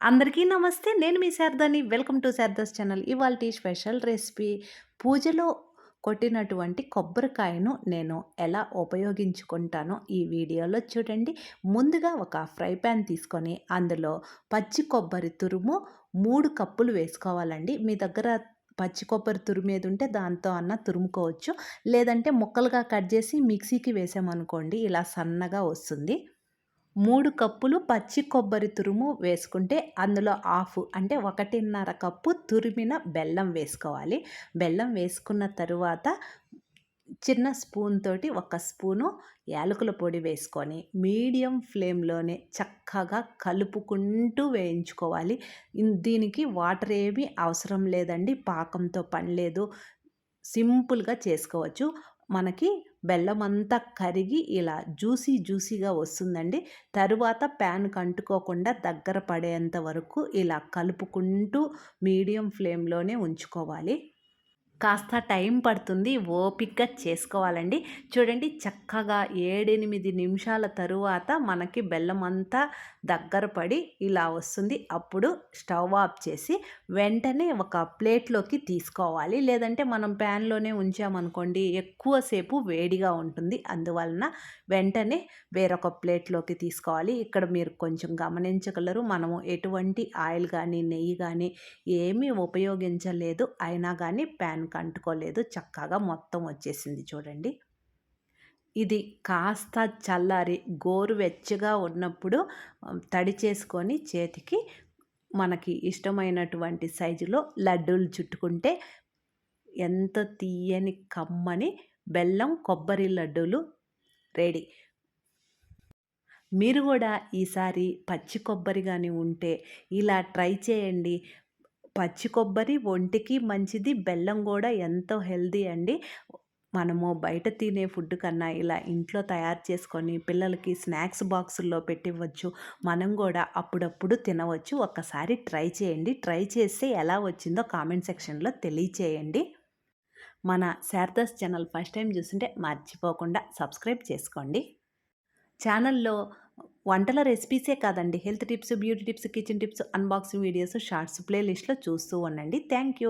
అందరికీ నమస్తే. నేను మీ శారదాని. Welcome to Sharada's channel. ఇవాళ స్పెషల్ రెసిపీ పూజలో కొట్టినటువంటి కొబ్బరికాయను నేను ఎలా ఉపయోగించుకుంటానో ఈ వీడియోలో చూడండి. ముందుగా ఒక ఫ్రై ప్యాన్ తీసుకొని అందులో పచ్చి కొబ్బరి తురుము మూడు కప్పులు వేసుకోవాలండి. మీ దగ్గర పచ్చి కొబ్బరి తురిమేది ఉంటే దాంతో అన్న తురుముకోవచ్చు. లేదంటే ముక్కలుగా కట్ చేసి మిక్సీకి వేసామనుకోండి ఇలా సన్నగా వస్తుంది. మూడు కప్పులు పచ్చి కొబ్బరి తురుము వేసుకుంటే అందులో హాఫ్ అంటే ఒకటిన్నర కప్పు తురిమిన బెల్లం వేసుకోవాలి. బెల్లం వేసుకున్న తరువాత చిన్న స్పూన్ తోటి ఒక స్పూను యాలకుల పొడి వేసుకొని మీడియం ఫ్లేమ్లోనే చక్కగా కలుపుకుంటూ వేయించుకోవాలి. దీనికి వాటర్ ఏమీ అవసరం లేదండి పాకంతో పని లేదు. సింపుల్గా చేసుకోవచ్చు. మనకి బెల్లం అంతా కరిగి ఇలా జ్యూసీ జ్యూసీగా వస్తుందండి. తరువాత ప్యాన్కి అంటుకోకుండా దగ్గర పడేంత వరకు ఇలా కలుపుకుంటూ మీడియం ఫ్లేమ్లోనే ఉంచుకోవాలి. కాస్త టైం పడుతుంది ఓపిక్గా చేసుకోవాలండి. చూడండి చక్కగా ఏడెనిమిది నిమిషాల తరువాత మనకి బెల్లం అంతా దగ్గర పడి ఇలా వస్తుంది. అప్పుడు స్టవ్ ఆఫ్ చేసి వెంటనే ఒక ప్లేట్లోకి తీసుకోవాలి. లేదంటే మనం ప్యాన్లోనే ఉంచామనుకోండి ఎక్కువసేపు వేడిగా ఉంటుంది. అందువలన వెంటనే వేరొక ప్లేట్లోకి తీసుకోవాలి. ఇక్కడ మీరు కొంచెం గమనించగలరు మనము ఎటువంటి ఆయిల్ కానీ నెయ్యి కానీ ఏమీ ఉపయోగించలేదు. అయినా కానీ ప్యాన్ అంటుకోలేదు. చక్కగా మొత్తం వచ్చేసింది చూడండి. ఇది కాస్త చల్లారి గోరువెచ్చగా ఉన్నప్పుడు తడి చేసుకొని చేతికి మనకి ఇష్టమైనటువంటి సైజులో లడ్డూలు చుట్టుకుంటే ఎంత తీయని కమ్మని బెల్లం కొబ్బరి లడ్డూలు రెడీ. మీరు కూడా ఈసారి పచ్చి కొబ్బరి కానీ ఉంటే ఇలా ట్రై చేయండి. పచ్చి కొబ్బరి ఒంటికి మంచిది బెల్లం కూడా ఎంతో హెల్దీ అండి. మనము బయట తినే ఫుడ్ కన్నా ఇలా ఇంట్లో తయారు చేసుకొని పిల్లలకి స్నాక్స్ బాక్సుల్లో పెట్టివ్వచ్చు. మనం కూడా అప్పుడప్పుడు తినవచ్చు. ఒక్కసారి ట్రై చేయండి. ట్రై చేస్తే ఎలా వచ్చిందో కామెంట్ సెక్షన్లో తెలియచేయండి. మన శారదాస్ ఛానల్ ఫస్ట్ టైం చూస్తుంటే మర్చిపోకుండా సబ్స్క్రైబ్ చేసుకోండి. ఛానల్లో వంటల రెసిపీసే కాదండి. Health tips beauty tips kitchen tips unboxing videos shorts ప్లేలిస్ట్లో చూస్తూ ఉండండి. Thank you.